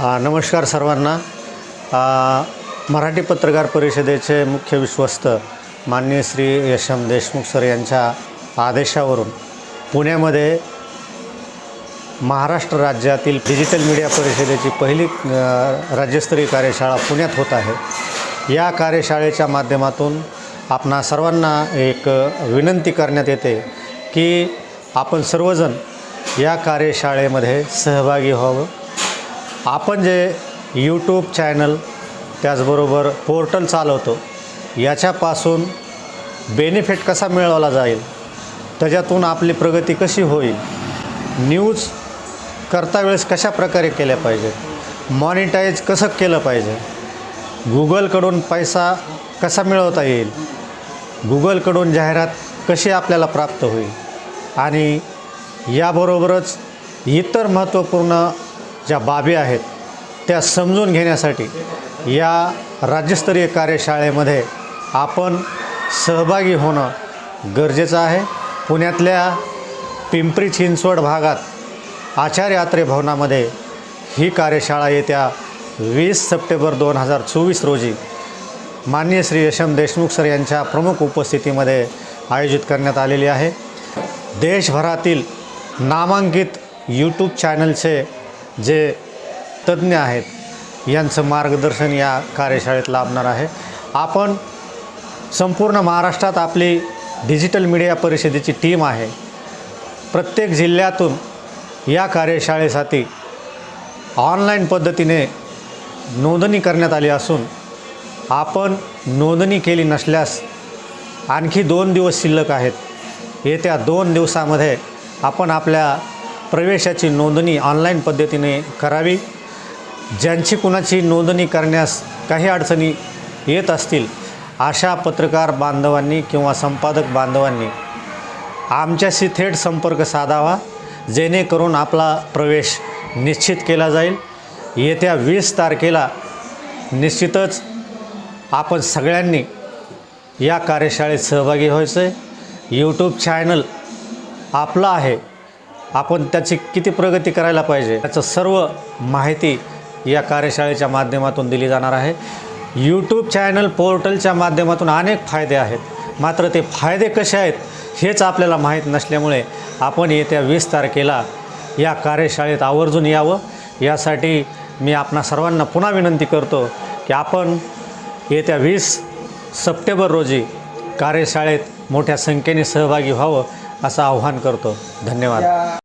नमस्कार सर्वांना. मराठी पत्रकार परिषदेचे मुख्य विश्वस्त माननीय श्री यशम देशमुख सर यांच्या आदेशावरून पुण्यामध्ये महाराष्ट्र राज्यातील डिजिटल मीडिया परिषदेची पहिली राज्यस्तरीय कार्यशाळा पुण्यात होत आहे. या कार्यशाळेच्या माध्यमातून आपणा सर्वांना एक विनंती करण्यात येते की आपण सर्वजण या कार्यशाळेमध्ये सहभागी व्हावं. आपण जे यूट्यूब चॅनल त्याचबरोबर पोर्टल चालवतो याच्यापासून बेनिफिट कसा मिळवला जाईल त्याच्यातून आपली प्रगती कशी होईल न्यूज करता वेळेस कशा प्रकारे केल्या पाहिजेत मॉनिटाईज कसं केलं पाहिजे गुगलकडून पैसा कसा मिळवता येईल गुगलकडून जाहिरात कशी आपल्याला प्राप्त होईल आणि याबरोबरच इतर महत्त्वपूर्ण ज्या बाबी आहेत त्या समजून घेण्यासाठी या राज्यस्तरीय कार्यशाळेमध्ये आपण सहभागी होणं गरजेचं आहे. पुण्यातल्या पिंपरी चिंचवड भागात आचार्य यात्रे भवनामध्ये ही कार्यशाळा येत्या वीस सप्टेंबर दोन हजार चोवीस रोजी माननीय श्री यशम देशमुख सर यांच्या प्रमुख उपस्थितीमध्ये आयोजित करण्यात आलेली आहे. देशभरातील नामांकित यूट्यूब चॅनलचे जे तज्ज्ञ आहेत यांचं मार्गदर्शन या कार्यशाळेत लाभणार आहे. आपण संपूर्ण महाराष्ट्रात आपली डिजिटल मीडिया परिषदेची टीम आहे. प्रत्येक जिल्ह्यातून या कार्यशाळेसाठी ऑनलाईन पद्धतीने नोंदणी करण्यात आली असून आपण नोंदणी केली नसल्यास आणखी दोन दिवस शिल्लक आहेत. येत्या दोन दिवसामध्ये आपण आपल्या प्रवेशाची नोंदणी ऑनलाईन पद्धतीने करावी. ज्यांची कुणाची नोंदणी करण्यास काही अडचणी येत असतील अशा पत्रकार बांधवांनी किंवा संपादक बांधवांनी आमच्याशी थेट संपर्क साधावा जेणेकरून आपला प्रवेश निश्चित केला जाईल. येत्या वीस तारखेला निश्चितच आपण सगळ्यांनी या कार्यशाळेत सहभागी व्हायचं आहे यूट्यूब चॅनल आपलं आहे. आपण त्याची किती प्रगती करायला पाहिजे त्याचं सर्व माहिती या कार्यशाळेच्या माध्यमातून दिली जाणार आहे. यूट्यूब चॅनल पोर्टलच्या माध्यमातून अनेक फायदे आहेत. मात्र ते फायदे कसे आहेत हेच आपल्याला माहीत नसल्यामुळे आपण येत्या वीस तारखेला या कार्यशाळेत आवर्जून यावं. यासाठी मी आपणा सर्वांना पुन्हा विनंती करतो की आपण येत्या वीस सप्टेंबर रोजी कार्यशाळेत मोठ्या संख्येने सहभागी व्हावं असं आव्हान करतो. धन्यवाद.